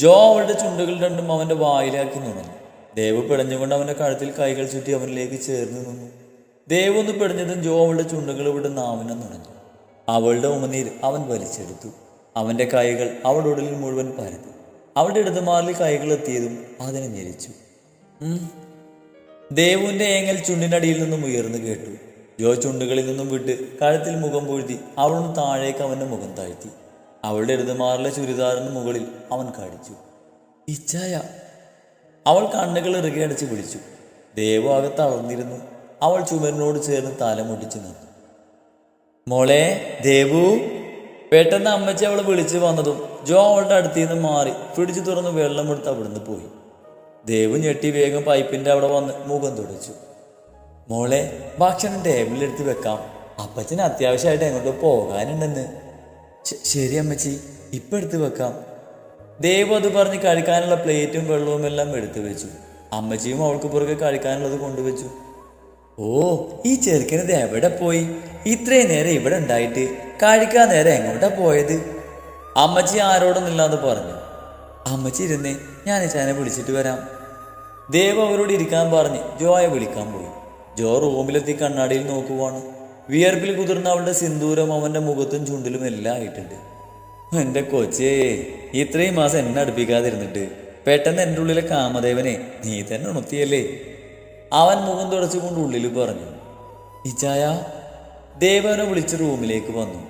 ജോ അവളുടെ ചുണ്ടുകൾ രണ്ടും അവന്റെ വായിലാക്കി നുണഞ്ഞു ദേവ് പിടഞ്ഞുകൊണ്ട് അവന്റെ കഴുത്തിൽ കൈകൾ ചുറ്റി അവനിലേക്ക് ചേർന്ന് നിന്നു. ദേവ് ഒന്ന് പിടഞ്ഞതും ജോ അവളുടെ ചുണ്ടുകൾ ഇവിടെ നാവിനെ നുണഞ്ഞു. അവളുടെ ഉമനീർ അവൻ വലിച്ചെടുത്തു. അവന്റെ കൈകൾ അവളുടെ ഉടലിൽ മുഴുവൻ പരത്തി. അവളുടെ ഇടതുമാറിൽ കൈകൾ എത്തിയതും അതിനെ ഞെരിച്ചു. ദേവുവിന്റെ ഏങ്ങൽ ചുണ്ടിനടിയിൽ നിന്നും ഉയർന്നു കേട്ടു. ജോ ചുണ്ടുകളിൽ നിന്നും വിട്ട് കഴുത്തിൽ മുഖം പൊഴുതി അവളൊന്ന് താഴേക്ക് അവന്റെ മുഖം താഴ്ത്തി. അവളുടെ ഇടതുമാറിലെ ചുരിദാറിന് മുകളിൽ അവൻ കടിച്ചു ഇച്ഛായ അവൾ കണ്ണുകൾ അടിച്ച് വിളിച്ചു ദേവു ആകെ തളർന്നിരുന്നു അവൾ ചുമരിനോട് ചേർന്ന് തലമുട്ടിച്ചു നിന്നു. മോളെ ദേവു. പെട്ടെന്ന് അമ്മച്ചി അവളെ വിളിച്ചു വന്നതും ജോ അവളുടെ അടുത്ത് നിന്ന് മാറി പിടിച്ചു തുറന്ന് വെള്ളമെടുത്ത് അവിടുന്ന് പോയി. ദേവു ഞെട്ടി വേഗം പൈപ്പിന്റെ അവിടെ വന്ന് മുഖം തുടച്ചു. മോളെ ഭക്ഷണം ടേബിളിലെടുത്ത് വെക്കാം. അപ്പച്ചന് അത്യാവശ്യമായിട്ട് എങ്ങോട്ട് പോകാനുണ്ടെന്ന്. "ശ- ശരി അമ്മച്ചി ഇപ്പൊ എടുത്തു വെക്കാം. ദേവു അത് പറഞ്ഞ് കഴിക്കാനുള്ള പ്ലേറ്റും വെള്ളവും എല്ലാം എടുത്തു വെച്ചു. അമ്മച്ചിയും അവൾക്ക് പുറകെ കഴിക്കാനുള്ളത് കൊണ്ടുവച്ചു. ഓ ഈ ചെറുക്കനത് എവിടെ പോയി? ഇത്രയും നേരം ഇവിടെ ഉണ്ടായിട്ട് കഴിക്കാൻ നേരം എങ്ങോട്ടാ പോയത്? അമ്മച്ചി ആരോടൊന്നില്ലാതെ പറഞ്ഞു. അമ്മച്ചി ഇരുന്നേ ഞാൻ ചേനെ വിളിച്ചിട്ട് വരാം. ദേവ് അവരോട് ഇരിക്കാൻ പറഞ്ഞ് ജോയെ വിളിക്കാൻ പോയി. ജോ റൂമിലെത്തി കണ്ണാടിയിൽ നോക്കുവാണ്. വിയർപ്പിൽ കുതിർന്ന അവളുടെ സിന്ദൂരം അവന്റെ മുഖത്തും ചുണ്ടിലും എല്ലാം ആയിട്ടുണ്ട്. എന്റെ കൊച്ചേ ഇത്രയും മാസം എന്നെ അടുപ്പിക്കാതിരുന്നിട്ട് പെട്ടെന്ന് എന്റെ ഉള്ളിലെ കാമദേവനെ നീ തന്നെ ഉണർത്തിയല്ലേ? അവൻ മുഖം തുടച്ചുകൊണ്ട് ഉള്ളിൽ പറഞ്ഞു ഇച്ചായ ദേവനെ വിളിച്ച് റൂമിലേക്ക് വന്നു.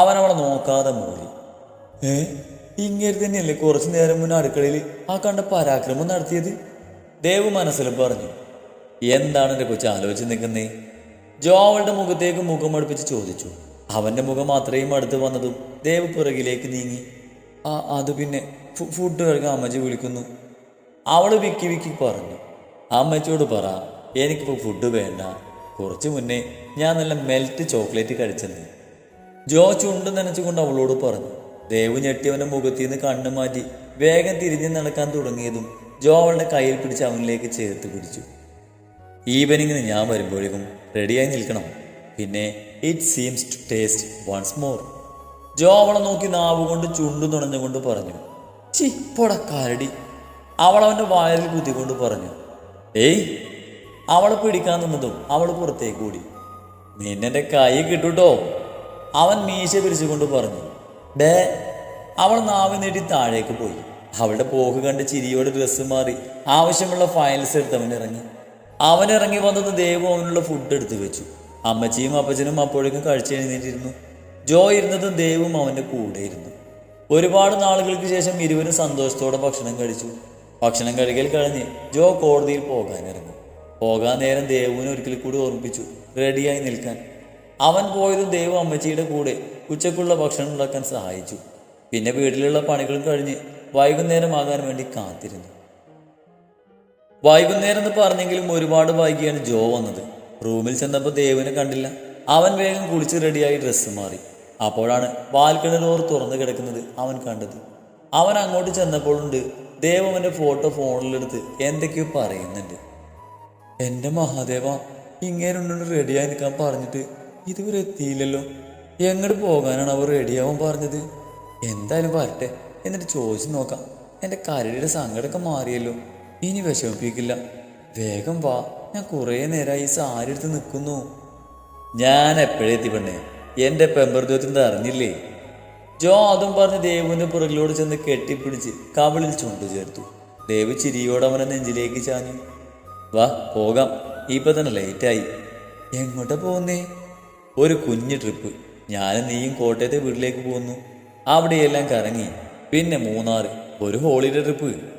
അവൻ അവളെ നോക്കാതെ മൂടി. ഏ ഇങ്ങനെ തന്നെയല്ലേ കുറച്ചു നേരം മുന്നേ അടുക്കളയിൽ ആ കണ്ട പരാക്രമം നടത്തിയത്? ദേവ് മനസ്സിൽ പറഞ്ഞു എന്താണ് എന്റെ കൊച്ചു ആലോചിച്ച് നിൽക്കുന്നേ? ജോ അവളുടെ മുഖത്തേക്ക് മുഖം അടുപ്പിച്ച് ചോദിച്ചു. അവന്റെ മുഖം അത്രയും അടുത്ത് വന്നതും ദേവ് പുറകിലേക്ക് നീങ്ങി. ആ അത് പിന്നെ ഫുഡ് കഴിക്കാൻ അമ്മച്ചി വിളിക്കുന്നു. അവൾ വിക്കി വിക്കി പറഞ്ഞു. അമ്മച്ചിയോട് പറ എനിക്കിപ്പോൾ ഫുഡ് വേണ്ട. കുറച്ച് മുന്നേ ഞാൻ നല്ല മെൽറ്റ് ചോക്ലേറ്റ് കഴിച്ചെന്ന്. ജോ ചുണ്ട് നനച്ചുകൊണ്ട് അവളോട് പറഞ്ഞു. ദേവ് ഞെട്ടിയവന്റെ മുഖത്തിൽ നിന്ന് കണ്ണു മാറ്റി വേഗം തിരിഞ്ഞു നടക്കാൻ തുടങ്ങിയതും ജോ അവളുടെ കയ്യിൽ പിടിച്ച് അവനിലേക്ക് ചേർത്ത് പിടിച്ചു. ഈവനിങ്ങിന് ഞാൻ വരുമ്പോഴേക്കും റെഡിയായി നിൽക്കണം. പിന്നെ it seems to taste once more Jo അവളെ നോക്കി നാവ് കൊണ്ട് ചുണ്ടു നുണഞ്ഞുകൊണ്ട് പറഞ്ഞു ചി പൊട കാരടി അവൾ അവന്റെ വായലിൽ കുത്തിക്കൊണ്ട് പറഞ്ഞു ഏയ് അവളെ പിടിക്കാൻ നിന്നതും അവൾ പുറത്തേക്ക് കൂടി നിന്നെ കൈ കിട്ടൂട്ടോ. അവൻ മീശ പിരിച്ചുകൊണ്ട് പറഞ്ഞു ഡേ അവൾ നാവ് നീട്ടി താഴേക്ക് പോയി. അവളുടെ പോക്ക് കണ്ട് ചിരിയോട് ഡ്രസ്സ് മാറി. ആവശ്യമുള്ള ഫയൽസ് എടുത്തവൻ ഇറങ്ങി അവൻ ഇറങ്ങി വന്നത് ദേവു അവനുള്ള ഫുഡ് എടുത്തു വെച്ചു. അമ്മച്ചിയും അപ്പച്ചനും അപ്പോഴേക്കും കഴിച്ചു എഴുന്നേറ്റിരുന്നു. ജോ ഇരുന്നതും ദേവും അവന്റെ കൂടെ ഇരുന്നു. ഒരുപാട് നാളുകൾക്ക് ശേഷം ഇരുവരും സന്തോഷത്തോടെ ഭക്ഷണം കഴിച്ചു. ഭക്ഷണം കഴിക്കൽ കഴിഞ്ഞ് ജോ കോടതിയിൽ പോകാനിറങ്ങി പോകാൻ നേരം ദേവുവിനെ ഒരിക്കൽ കൂടി ഓർമ്മിപ്പിച്ചു റെഡിയായി നിൽക്കാൻ. അവൻ പോയതും ദേവും അമ്മച്ചിയുടെ കൂടെ ഉച്ചക്കുള്ള ഭക്ഷണം ഉണ്ടാക്കാൻ സഹായിച്ചു. പിന്നെ വീട്ടിലുള്ള പണികളും കഴിഞ്ഞ് വൈകുന്നേരമാകാൻ വേണ്ടി കാത്തിരുന്നു. വൈകുന്നേരം എന്ന് പറഞ്ഞെങ്കിലും ഒരുപാട് വൈകിയാണ് ജോ വന്നത്. റൂമിൽ ചെന്നപ്പോൾ ദേവനെ കണ്ടില്ല. അവൻ വേഗം കുളിച്ച് റെഡിയായി ഡ്രസ്സ് മാറി. അപ്പോഴാണ് ബാൽക്കണി ഡോർ തുറന്നു കിടക്കുന്നത് അവൻ കണ്ടത്. അവൻ അങ്ങോട്ട് ചെന്നപ്പോഴുണ്ട് ദേവ് അവന്റെ ഫോട്ടോ ഫോണിലെടുത്ത് എന്തൊക്കെയോ പറയുന്നുണ്ട്. എന്റെ മഹാദേവ ഇങ്ങേരുണ്ടോണ്ട് റെഡിയായി നിൽക്കാൻ പറഞ്ഞിട്ട് ഇതുവരെ എത്തിയില്ലല്ലോ. എങ്ങോട്ട് പോകാനാണ് അവർ റെഡിയാവാൻ പറഞ്ഞത്? എന്തായാലും വരട്ടെ. എന്നിട്ട് ചോദിച്ചു നോക്കാം. എന്റെ കരടിയുടെ സങ്കടമൊക്കെ മാറിയല്ലോ. ഇനി വിഷമിപ്പിക്കില്ല വേഗം വാ. ഞാൻ കുറേ നേരമായി സാരിടുത്ത് നിൽക്കുന്നു. ഞാൻ എപ്പോഴേ എത്തി പെണ്ണേ? എന്റെ പെമ്പർദ്വത്തിന്റെ അറിഞ്ഞില്ലേ? ജോ അതും പറഞ്ഞ് ദേവുവിന്റെ പുറകിലോട് ചെന്ന് കെട്ടിപ്പിടിച്ച് കവിളിൽ ചുണ്ടു ചേർത്തു. ദേവ് ചിരിയോടെ അവനെ നെഞ്ചിലേക്ക് ചാഞ്ഞു. വാ പോകാം. ഇപ്പൊ തന്നെ ലേറ്റായി എങ്ങോട്ടാ പോകുന്നേ? ഒരു കുഞ്ഞു ട്രിപ്പ് ഞാനും നീയും കോട്ടയത്തെ വീട്ടിലേക്ക് പോകുന്നു. അവിടെയെല്ലാം കറങ്ങി. പിന്നെ മൂന്നാറ്. ഒരു ഹോളിഡേ ട്രിപ്പ്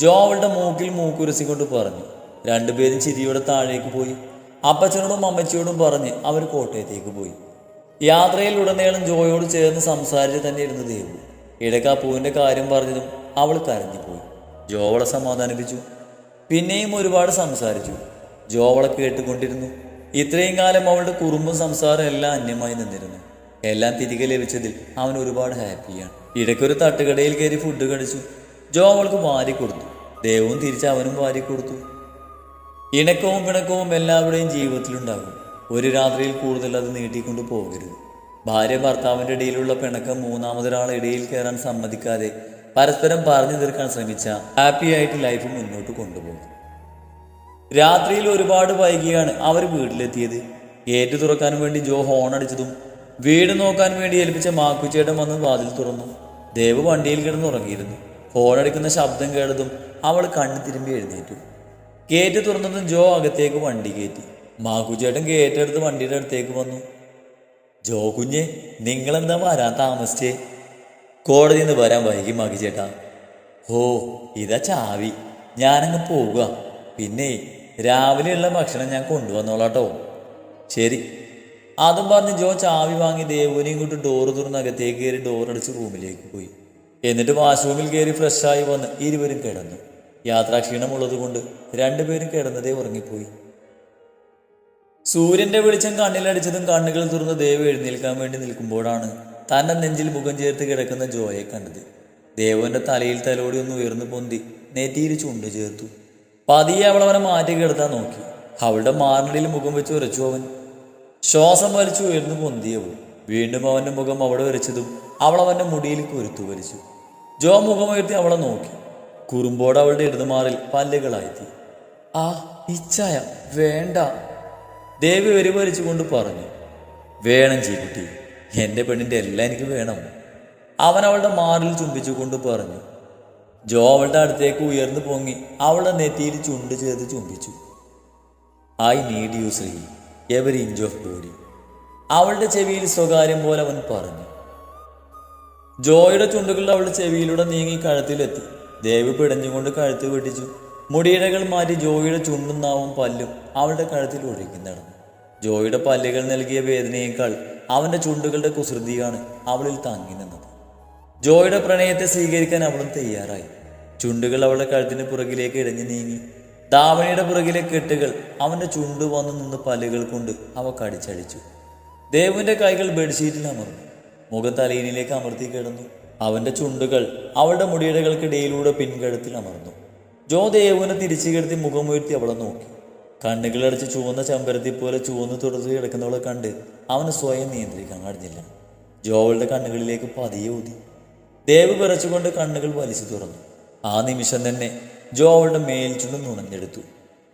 ജോ അവളുടെ മൂക്കിൽ മൂക്കുരസിക്കൊണ്ട് പറഞ്ഞു രണ്ടുപേരും ചിരിയോടെ താഴേക്ക് പോയി. അപ്പച്ചനോടും അമ്മച്ചിയോടും പറഞ്ഞ് അവർ കോട്ടയത്തേക്ക് പോയി. യാത്രയിൽ ഉടനീളം ജോയോട് ചേർന്ന് സംസാരിച്ച് തന്നെ ഇരുന്ന് ദേവു ഇടയ്ക്ക് ആ പൂവിന്റെ കാര്യം പറഞ്ഞതും അവൾ കരഞ്ഞു പോയി ജോ അവളെ സമാധാനിപ്പിച്ചു. പിന്നെയും ഒരുപാട് സംസാരിച്ചു. ജോ അവളെ കേട്ടുകൊണ്ടിരുന്നു. ഇത്രയും കാലം അവളുടെ കുറുമ്പും സംസാരം എല്ലാം അന്യമായി നിന്നിരുന്നു. എല്ലാം തിരികെ ലഭിച്ചതിൽ അവൻ ഒരുപാട് ഹാപ്പിയാണ്. ഇടയ്ക്കൊരു തട്ടുകടയിൽ കയറി ഫുഡ് കഴിച്ചു. ജോ അവൾക്ക് വാരി കൊടുത്തു ദേവും തിരിച്ച് അവനും വാരി കൊടുത്തു. ഇണക്കവും പിണക്കവും എല്ലാവരുടെയും ജീവിതത്തിലുണ്ടാകും. ഒരു രാത്രിയിൽ കൂടുതൽ അത് നീട്ടിക്കൊണ്ട് പോകരുത്. ഭാര്യ ഭർത്താവിന്റെ ഇടയിലുള്ള പിണക്കം മൂന്നാമതൊരാൾ ഇടയിൽ കയറാൻ സമ്മതിക്കാതെ പരസ്പരം പറഞ്ഞു തീർക്കാൻ ശ്രമിച്ച ഹാപ്പി ആയിട്ട് ലൈഫ് മുന്നോട്ട് കൊണ്ടുപോകും. രാത്രിയിൽ ഒരുപാട് വൈകിയാണ് അവർ വീട്ടിലെത്തിയത്. ഗേറ്റ് തുറക്കാൻ വേണ്ടി ജോ ഹോൺ അടിച്ചതും വീട് നോക്കാൻ വേണ്ടി ഏൽപ്പിച്ച മാക്കുച്ചേട്ടൻ വന്ന് വാതിൽ തുറന്നു. ദേവ് വണ്ടിയിൽ കിടന്നുറങ്ങിയിരുന്നു. ഹോൺ ശബ്ദം കേട്ടതും അവൾ കണ്ണു തിരുമ്പി എഴുന്നേറ്റു. ഗേറ്റ് തുറന്നതും ജോ അകത്തേക്ക് വണ്ടി കയറ്റി. മാക്കുച്ചേട്ടൻ ഗേറ്റെടുത്ത് വണ്ടിയുടെ അടുത്തേക്ക് വന്നു. ജോ കുഞ്ഞെ നിങ്ങളെന്താ വരാൻ താമസിച്ചേ? കോടതിയിൽ നിന്ന് വരാൻ വൈകി മാക്കി ചേട്ടാ ഓ ഇതാ ചാവി. ഞാനങ്ങ് പോവുക. പിന്നെ രാവിലെയുള്ള ഭക്ഷണം ഞാൻ കൊണ്ടുവന്നോളാട്ടോ. ശരി. അതും പറഞ്ഞ് ജോ ചാവി വാങ്ങി ദേവുവിനെയും കൊണ്ട് ഡോറ് തുറന്ന് അകത്തേക്ക് കയറി ഡോറടിച്ച് റൂമിലേക്ക് പോയി. എന്നിട്ട് വാഷ്റൂമിൽ കയറി ഫ്രഷായി വന്ന് ഇരുവരും കിടന്നു. യാത്രാക്ഷീണമുള്ളത് കൊണ്ട് രണ്ടുപേരും കിടന്നതേ ഉറങ്ങിപ്പോയി. സൂര്യന്റെ വെളിച്ചം കണ്ണിലടിച്ചതും കണ്ണുകൾ തുറന്ന് ദേവ് എഴുന്നേൽക്കാൻ വേണ്ടി നിൽക്കുമ്പോഴാണ് തന്റെ നെഞ്ചിൽ മുഖം ചേർത്ത് കിടക്കുന്ന ജോയെ കണ്ടത്. ദേവന്റെ തലയിൽ തലോടി ഒന്ന് ഉയർന്നു പൊന്തി നെറ്റിയിൽ ചുണ്ട് ചേർത്തു. പതിയെ അവൾ അവനെ മാറ്റി കിടത്താൻ നോക്കി. അവളുടെ മാറിനടിയിൽ മുഖം വെച്ച് ഉരച്ചു അവൻ. ശ്വാസം വലിച്ചു ഉയർന്നു പൊന്തിയവൾ വീണ്ടും അവന്റെ മുഖം അവിടെ വരച്ചതും അവൾ അവന്റെ മുടിയിൽ കുരുത്തു വലിച്ചു ജോ മുഖം ഉയർത്തി അവളെ നോക്കി. കുറുമ്പോട് അവളുടെ ഇടതുമാറിൽ പല്ലുകളായിത്തി. ആ ഇച്ഛായ വേണ്ട. ദേവി ഒരു വലിച്ചുകൊണ്ട് പറഞ്ഞു. വേണം ചീക്കുട്ടി. എന്റെ പെണ്ണിന്റെ എല്ലാം എനിക്ക് വേണം. അവൻ അവളുടെ മാറിൽ ചുംബിച്ചുകൊണ്ട് പറഞ്ഞു. ജോ അവളുടെ അടുത്തേക്ക് ഉയർന്നു പൊങ്ങി അവളുടെ നെറ്റിയിൽ ചുണ്ട് ചേർത്ത് ചുംബിച്ചു. I need you Sree. Every inch of body അവളുടെ ചെവിയിൽ സ്വകാര്യം പോലെ അവൻ പറഞ്ഞു. ജോയുടെ ചുണ്ടുകൾ അവളുടെ ചെവിയിലൂടെ നീങ്ങി കഴുത്തിലെത്തി. ദേവ് പിടഞ്ഞുകൊണ്ട് കഴുത്ത് വെട്ടിച്ചു മുടിയിടകൾ മാറ്റി ജോയിയുടെ ചുണ്ടും നാവും പല്ലും അവളുടെ കഴുത്തിൽ ഒഴുകി നടന്നു. ജോയിയുടെ പല്ലുകൾ നൽകിയ വേദനയേക്കാൾ അവന്റെ ചുണ്ടുകളുടെ കുസൃതിയാണ് അവളിൽ താങ്ങി നിന്നത്. ജോയുടെ പ്രണയത്തെ സ്വീകരിക്കാൻ അവളും തയ്യാറായി. ചുണ്ടുകൾ അവളുടെ കഴുത്തിന് പുറകിലേക്ക് ഇഴഞ്ഞു നീങ്ങി. ദാവണിയുടെ പുറകിലെ കെട്ടുകൾ അവന്റെ ചുണ്ടു വന്നു നിന്ന് പല്ലുകൾ കൊണ്ട് അവ കടിച്ചടിച്ചു ദേവുവിന്റെ കൈകൾ ബെഡ്ഷീറ്റിൽ അമർന്നു. മുഖത്തലയിനിലേക്ക് അമർത്തി കിടന്നു. അവന്റെ ചുണ്ടുകൾ അവളുടെ മുടിയിടകൾക്കിടയിലൂടെ പിൻകഴുത്തിൽ അമർന്നു. ജോ ദേവനെ തിരിച്ചു കിടത്തി മുഖമുയർത്തി അവളെ നോക്കി. കണ്ണുകളടച്ച് ചുവന്ന ചമ്പരത്തി പോലെ ചുവന്ന് തുടർന്ന് കിടക്കുന്നവളെ കണ്ട് അവന് സ്വയം നിയന്ത്രിക്കാൻ കഴിഞ്ഞില്ല. ജോ അവളുടെ കണ്ണുകളിലേക്ക് പതിയെ ഊതി. ദേവ് വിറച്ചുകൊണ്ട് കണ്ണുകൾ വലിച്ചു തുറന്നു. ആ നിമിഷം തന്നെ ജോ അവളുടെ മേൽചുണ്ടും നുണഞ്ഞെടുത്തു.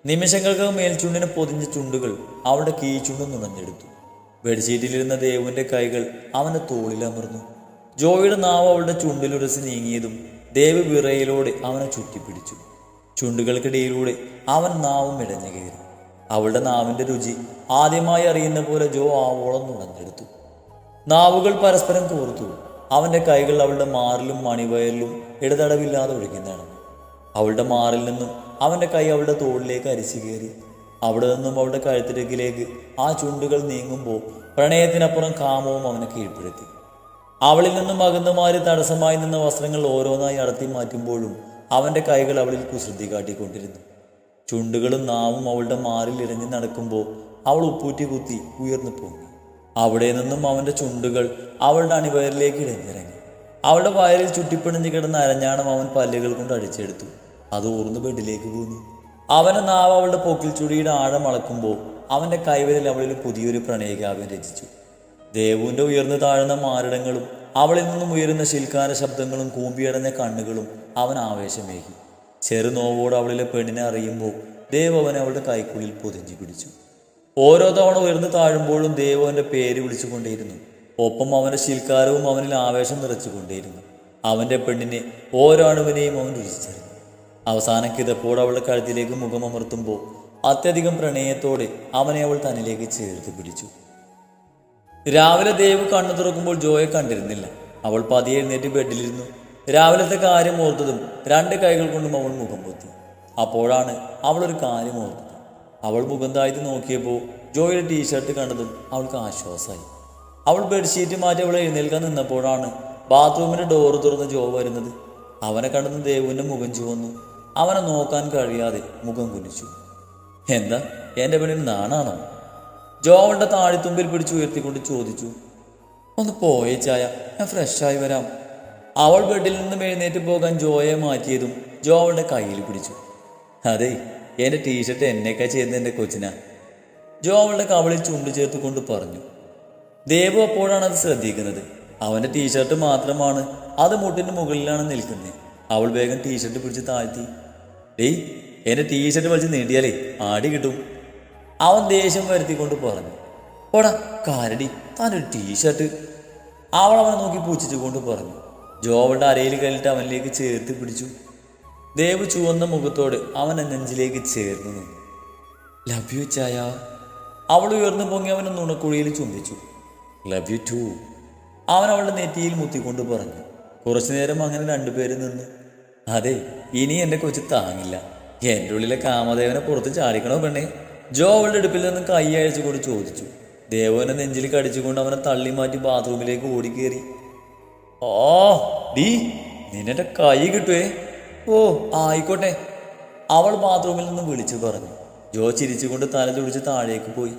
നിമിഷങ്ങൾക്ക് മേൽചുണ്ടിനെ പൊതിഞ്ഞ ചുണ്ടുകൾ അവളുടെ കീഴ്ചുണ്ടും നുണഞ്ഞെടുത്തു. ബെഡ്ഷീറ്റിലിരുന്ന ദേവുവിന്റെ കൈകൾ അവന്റെ തോളിലമർന്നു ജോയുടെ നാവ് അവളുടെ ചുണ്ടിലുരസി നീങ്ങിയതും ദേവ് വിറയിലൂടെ അവനെ ചുറ്റിപ്പിടിച്ചു. ചുണ്ടുകൾക്കിടയിലൂടെ അവൻ നാവും ഇടഞ്ഞു കയറി. അവളുടെ നാവിന്റെ രുചി ആദ്യമായി അറിയുന്ന പോലെ ജോ ആവോളം നുണഞ്ഞെടുത്തു. നാവുകൾ പരസ്പരം കോർത്തു. അവന്റെ കൈകൾ അവളുടെ മാറിലും മണിവയറിലും ഇടതടവില്ലാതെ ഒഴുകി നടന്നു. അവളുടെ മാറിൽ നിന്നും അവന്റെ കൈ അവളുടെ തോളിലേക്ക് അരിച്ചു കയറി. അവിടെ നിന്നും അവളുടെ കഴുത്തിരക്കിലേക്ക് ആ ചുണ്ടുകൾ നീങ്ങുമ്പോൾ പ്രണയത്തിനപ്പുറം കാമവും അവനെ കീഴ്പ്പെടുത്തി. അവളിൽ നിന്നും അകന്നുമാറി തടസ്സമായി നിന്ന വസ്ത്രങ്ങൾ ഓരോന്നായി അടത്തി മാറ്റുമ്പോഴും അവന്റെ കൈകൾ അവളിൽ കുസൃതി കാട്ടിക്കൊണ്ടിരുന്നു. ചുണ്ടുകളും നാവും അവളുടെ മാറിൽ ഇറങ്ങി നടക്കുമ്പോൾ അവൾ ഉപ്പൂറ്റി കുത്തി ഉയർന്നു പൊങ്ങി. അവിടെ നിന്നും അവന്റെ ചുണ്ടുകൾ അവളുടെ അണിവയറിലേക്ക് ഇഴഞ്ഞിറങ്ങി. അവളുടെ വയറിൽ ചുറ്റിപ്പിണഞ്ഞു കിടന്ന അരഞ്ഞാണം അവൻ പല്ലുകൾ കൊണ്ട് അടിച്ചെടുത്തു. അത് ഊർന്ന് ബെഡിലേക്ക് പോന്നു. അവന്റെ നാവ് അവളുടെ പൊക്കിൽ ചുടിയുടെ ആഴം അളക്കുമ്പോൾ അവന്റെ കൈവരിൽ അവളിൽ പുതിയൊരു പ്രണയകാവ്യം രചിച്ചു. ദേവുവിന്റെ ഉയർന്നു താഴ്ന്ന മാരടങ്ങളും അവളിൽ നിന്നും ഉയരുന്ന ശിൽക്കാര ശബ്ദങ്ങളും കൂമ്പിയടഞ്ഞ കണ്ണുകളും അവൻ ആവേശമേകി. ചെറുനോവോട് അവളിലെ പെണ്ണിനെ അറിയുമ്പോൾ ദേവ് അവനെ അവളുടെ കൈക്കുള്ളിൽ പൊതിഞ്ഞു പിടിച്ചു. ഓരോ തവണ ഉയർന്നു താഴുമ്പോഴും ദേവ് അവന്റെ പേര് വിളിച്ചുകൊണ്ടേയിരുന്നു ഒപ്പം അവന്റെ ശിൽക്കാരവും അവനിൽ ആവേശം നിറച്ചുകൊണ്ടേയിരുന്നു അവന്റെ പെണ്ണിനെ ഓരോ അണുവിനെയും അവൻ രുചിച്ചറിഞ്ഞു. അവസാനം കിതപ്പോട് അവളുടെ കഴുത്തിലേക്ക് മുഖമമർത്തുമ്പോൾ അത്യധികം പ്രണയത്തോടെ അവനെ അവൾ തന്നിലേക്ക് ചേർത്ത് പിടിച്ചു. രാവിലെ ദേവ് കണ്ണു തുറക്കുമ്പോൾ ജോയെ കണ്ടിരുന്നില്ല. അവൾ പതിയെ എഴുന്നേറ്റ് ബെഡിലിരുന്നു. രാവിലത്തെ കാര്യം ഓർത്തതും രണ്ട് കൈകൾ കൊണ്ടും അവൾ മുഖം പൊത്തി. അപ്പോഴാണ് അവൾ ഒരു കാര്യം ഓർത്തത്. അവൾ മുഖം താഴ്ത്തി നോക്കിയപ്പോൾ ജോയുടെ ടീഷർട്ട് കണ്ടതും അവൾക്ക് ആശ്വാസമായി. അവൾ ബെഡ്ഷീറ്റ് മാറ്റി അവളെ എഴുന്നേൽക്കാൻ നിന്നപ്പോഴാണ് ബാത്റൂമിന്റെ ഡോറ് തുറന്ന് ജോ വരുന്നത്. അവനെ കണ്ടെന്ന് ദേവുവിന്റെ മുഖം ചുവന്നു. അവനെ നോക്കാൻ കഴിയാതെ മുഖം കുനിച്ചു. എന്താ? എന്റെ പെണ്ണിന് നാണാണോ? ജോവളുടെ താഴിത്തുമ്പിൽ പിടിച്ച് ഉയർത്തിക്കൊണ്ട് ചോദിച്ചു. ഒന്ന് പോയേ ചായ ഞാൻ ഫ്രഷായി വരാം. അവൾ ബെഡിൽ നിന്നും എഴുന്നേറ്റ് പോകാൻ ജോയെ മാറ്റിയതും ജോ അവളുടെ കയ്യിൽ പിടിച്ചു. അതെ എന്റെ ടീഷർട്ട് എന്നേക്കാ ചെയ്യുന്നത് എന്റെ കൊച്ചിനാ. ജോ അവളുടെ കവളിൽ ചുണ്ടു ചേർത്ത് കൊണ്ട് പറഞ്ഞു. ദേവു അപ്പോഴാണ് അത് ശ്രദ്ധിക്കുന്നത്. അവന്റെ ടീഷർട്ട് മാത്രമാണ് അത് മുട്ടിന്റെ മുകളിലാണ് നിൽക്കുന്നത്. അവൾ വേഗം ടീഷർട്ട് പിടിച്ച് താഴ്ത്തി. ഡേയ് എന്റെ ടീഷർട്ട് വലിച്ച് നീട്ടിയാലേ ആടി കിട്ടും. അവൻ ദേഷ്യം വരുത്തിക്കൊണ്ട് പറഞ്ഞു ഓടാ കാരടി താനൊരു ടീഷർട്ട് അവൾ അവനെ നോക്കി പൂച്ചിച്ചുകൊണ്ട് പറഞ്ഞു ജോവളുടെ അരയിൽ കല്ലിട്ട് അവനിലേക്ക് ചേർത്ത് പിടിച്ചു. ദേവ് ചുവന്ന മുഖത്തോട് അവൻ നെഞ്ചിലേക്ക് ചേർന്നു നിന്നു. ലവ് യു ചായ. അവൾ ഉയർന്നു പൊങ്ങി അവനെ നുണക്കുഴിയിൽ ചുംബിച്ചു. ലവ് യു ടു അവൻ അവളുടെ നെറ്റിയിൽ മുത്തിക്കൊണ്ട് പറഞ്ഞു കുറച്ചു നേരം അങ്ങനെ രണ്ടുപേരും നിന്നു അതെ ഇനി എന്റെ കൊച്ചു താങ്ങില്ല. എന്റെ ഉള്ളിലെ കാമദേവനെ പുറത്ത് ചാടിക്കണോ പെണ്ണേ? ജോ അവളുടെ അടുപ്പിൽ നിന്ന് കൈ അയച്ചുകൊണ്ട് ചോദിച്ചു. ദേവനെ നെഞ്ചിൽ കടിച്ചുകൊണ്ട് അവനെ തള്ളി മാറ്റി ബാത്റൂമിലേക്ക് ഓടിക്കേറി. ഓ ഡീ നിന്നെ കൈ കിട്ടുവേ. ഓ ആയിക്കോട്ടെ. അവൾ ബാത്റൂമിൽ നിന്ന് വിളിച്ചു പറഞ്ഞു. ജോ ചിരിച്ചുകൊണ്ട് തല ചൊടിച്ച് താഴേക്ക് പോയി.